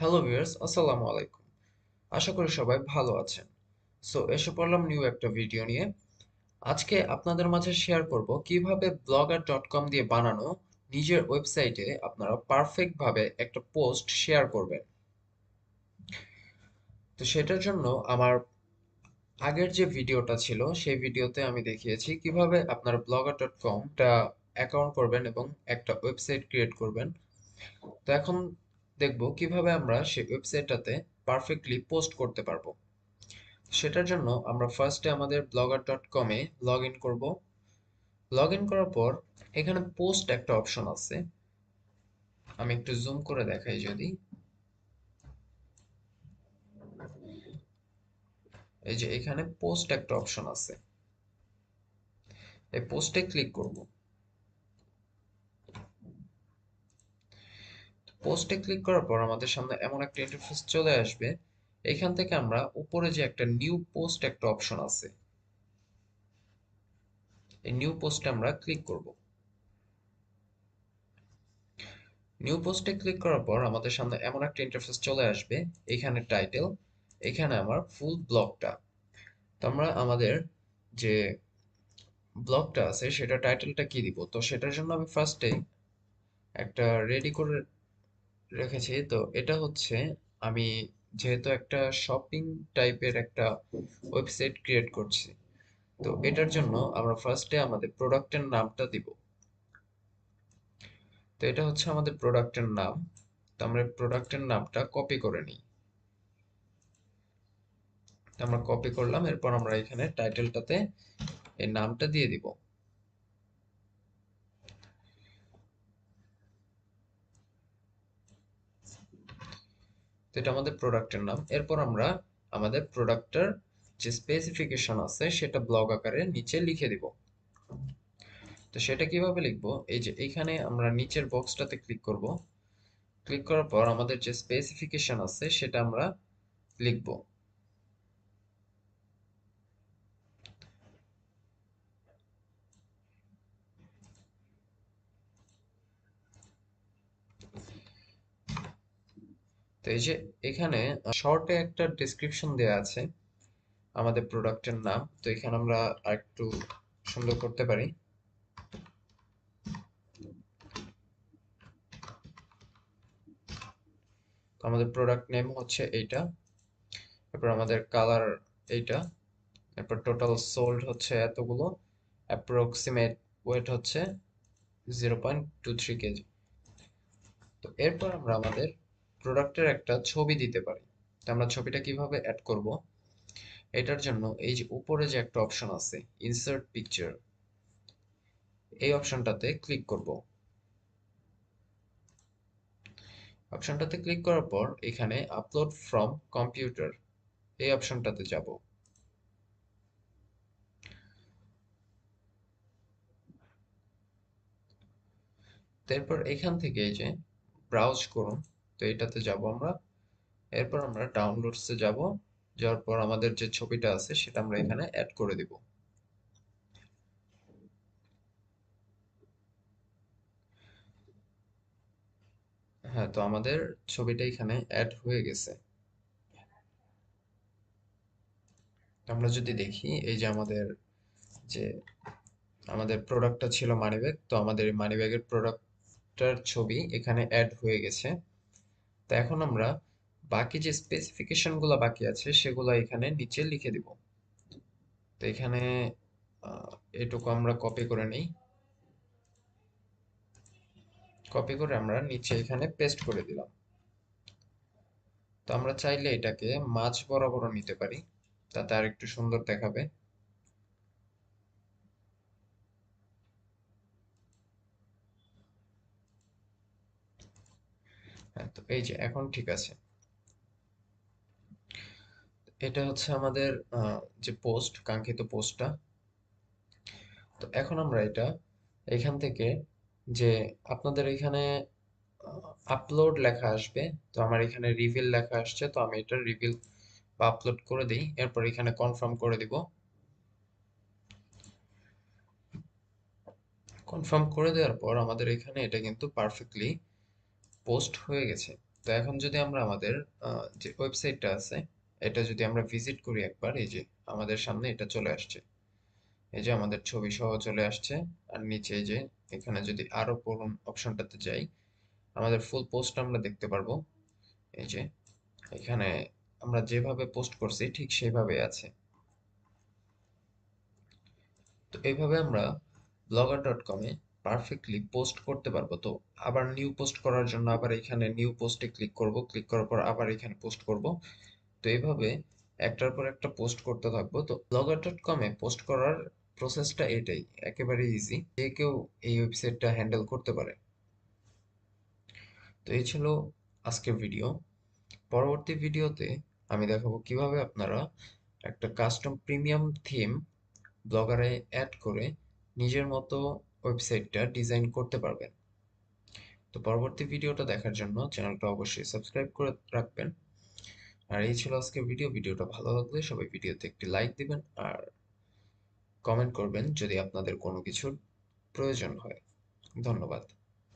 Hello viewers আসসালামু আলাইকুম। আশা করি সবাই ভালো আছেন। সো এসে পড়লাম নিউ একটা ভিডিও নিয়ে। আজকে আপনাদের মাঝে শেয়ার করব কীভাবে ব্লগার ডট কম দিয়ে বানানো নিজের ওয়েবসাইটে আপনারা পারফেক্ট ভাবে একটা পোস্ট শেয়ার করবেন। তো সেটার জন্য আমার আগের যে ভিডিওটা ছিল, সেই ভিডিওতে আমি দেখিয়েছি কীভাবে আপনারা ব্লগার ডট কমটা অ্যাকাউন্ট করবেন এবং একটা ওয়েবসাইট ক্রিয়েট করবেন। তো এখন দেখব কীভাবে আমরা সেই ওয়েবসাইটটাতে পারফেক্টলি পোস্ট করতে পারব। সেটার জন্য আমরা ফার্স্টে আমাদের ব্লগার ডট কমে লগ ইন করব। লগ ইন করার পর এখানে পোস্ট একটা অপশন আছে। আমি একটু জুম করে দেখাই যদি। এই যে এখানে পোস্ট একটা অপশন আছে। এই পোস্টে ক্লিক করব। পোস্টে ক্লিক করার পর আমাদের সামনে এমন একটা ইন্টারফেস চলে আসবে। এখান থেকে আমরা উপরে যে একটা নিউ পোস্ট একটা অপশন আছে, এই নিউ পোস্টে আমরা ক্লিক করব। নিউ পোস্টে ক্লিক করার পর আমাদের সামনে এমন একটা ইন্টারফেস চলে আসবে, এখানে টাইটেল এখানে আমার ফুল ব্লগটা তো আমরা আমাদের যে ব্লগটা আছে, সেটা টাইটেলটা কি দিব? তো সেটার জন্য আমি ফার্স্টে একটা রেডি করে রেখেছি। তো এটা হচ্ছে আমি যেহেতু একটা শপিং টাইপের একটা ওয়েবসাইট ক্রিয়েট করছি, তো এটার জন্য আমরা ফার্স্টে আমাদের প্রোডাক্টের নামটা দিব। তো এটা হচ্ছে আমাদের প্রোডাক্টের নাম। তো আমরা প্রোডাক্টের নামটা কপি করে নিই। আমরা কপি করলাম, এরপর আমরা এখানে টাইটেলটাতে এই নামটা দিয়ে দিব। তো এটা আমাদের প্রোডাক্টের নাম। এরপর আমরা আমাদের প্রোডাক্টের যে স্পেসিফিকেশন আছে, সেটা ব্লগ আকারে নিচে লিখে দিব। তো সেটা কীভাবে লিখব? এই যে এখানে আমরা নিচের বক্সটাতে ক্লিক করব। ক্লিক করার পর আমাদের যে স্পেসিফিকেশন আছে, সেটা আমরা লিখব। তো এই যে এখানে শর্টে একটা ডেসক্রিপশন দেওয়া আছে আমাদের প্রোডাক্টের নাম। তো এখানে আমরা আরেকটু সুন্দর করতে পারি। আমাদের প্রোডাক্ট নেম হচ্ছে এইটা তারপর আমাদের কালার এইটা, এরপর টোটাল সোল্ড হচ্ছে এতগুলো অ্যাপ্রক্সিমেট ওয়েট হচ্ছে zero point two three kg তো এরপর আমরা আমাদের প্রোডাক্টের একটা ছবি দিতে পারি। তো আমরা ছবিটা কীভাবে অ্যাড করব? এটার জন্য এই যে উপরে যে একটা অপশন আছে ইনসার্ট পিকচার এই অপশনটাতে ক্লিক করব। অপশনটাতে ক্লিক করার পর এখানে আপলোড ফ্রম কম্পিউটার এই অপশনটাতে যাব। তারপর এখান থেকে এই যে ব্রাউজ করুন। তো এটাতে যাব আমরা। এরপর আমরা ডাউনলোডসে যাব। যাওয়ার পর আমাদের যে ছবিটা আছে, সেটা আমরা এখানে অ্যাড করে দিব। হ্যাঁ তো আমাদের ছবিটা এখানে অ্যাড হয়ে গেছে। আমরা যদি দেখি, এই যে আমাদের যে আমাদের প্রোডাক্টটা ছিল মানিব্যাগ তো আমাদের মানিব্যাগের প্রোডাক্টটার ছবি এখানে অ্যাড হয়ে গেছে। তো এখন আমরা বাকি যে স্পেসিফিকেশনগুলো বাকি আছে, সেগুলো এখানে নিচে লিখে দিব। তো এখানে এটুকু আমরা কপি করে নিই। কপি করে আমরা নিচে এখানে পেস্ট করে দিলাম। তো আমরা চাইলে এটাকে মাছ বরাবর নিতে পারি, তাতে আর একটু সুন্দর দেখাবে। এই যে, এখন ঠিক আছে। এটা হচ্ছে আমাদের যে পোস্ট, কাঙ্ক্ষিত পোস্টটা। তো এখন আমরা এটা এখান থেকে যে আপনাদের এখানে আপলোড লেখা আসবে। তো আমার এখানে রিভিল লেখা আসছে, তো আমি এটা রিভিল বা আপলোড করে দিই। এরপর এখানে কনফার্ম করে দিব। কনফার্ম করে দেওয়ার পর আমাদের এখানে এটা কিন্তু পারফেক্টলি পোস্ট হয়ে গেছে। তো এখন যদি আমরা আমাদের যে ওয়েবসাইটটা আছে, এটা যদি আমরা ভিজিট করি একবার, এই যে আমাদের সামনে এটা চলে আসছে। এই যে আমাদের ছবি সহ চলে আসছে, আর নিচে যে এখানে যদি আরও পড়ুন অপশনটাতে যাই, আমাদের ফুল পোস্ট আমরা দেখতে পারব। এই যে এখানে আমরা যেভাবে পোস্ট করছি, ঠিক সেভাবে আছে। তো এইভাবে আমরা ব্লগার ডট কমে পারফেক্টলি পোস্ট করতে পারব। তো আবার নিউ পোস্ট করার জন্য আবার এখানে নিউ পোস্টে ক্লিক করব। ক্লিক করার পর আবার এখানে পোস্ট করব। তো এইভাবে একটার পর একটা পোস্ট করতে থাকব। তো ব্লগার ডট কমে পোস্ট করার প্রসেসটা এটাই, একেবারে ইজি যে কেউ এই ওয়েবসাইটটা হ্যান্ডেল করতে পারে। তো এই ছিল আজকের ভিডিও পরবর্তী ভিডিওতে আমি দেখাবো কীভাবে আপনারা একটা কাস্টম প্রিমিয়াম থিম ব্লগারে অ্যাড করে নিজের মতো ওয়েবসাইটটা ডিজাইন করতে পারবেন। তো পরবর্তী ভিডিওটা দেখার জন্য চ্যানেলটা অবশ্যই সাবস্ক্রাইব করে রাখবেন। আর এই ছিল আজকের ভিডিও ভিডিওটা ভালো লাগলে সবাই ভিডিওতে একটি লাইক দিবেন আর কমেন্ট করবেন যদি আপনাদের কোনো কিছুর প্রয়োজন হয়। ধন্যবাদ।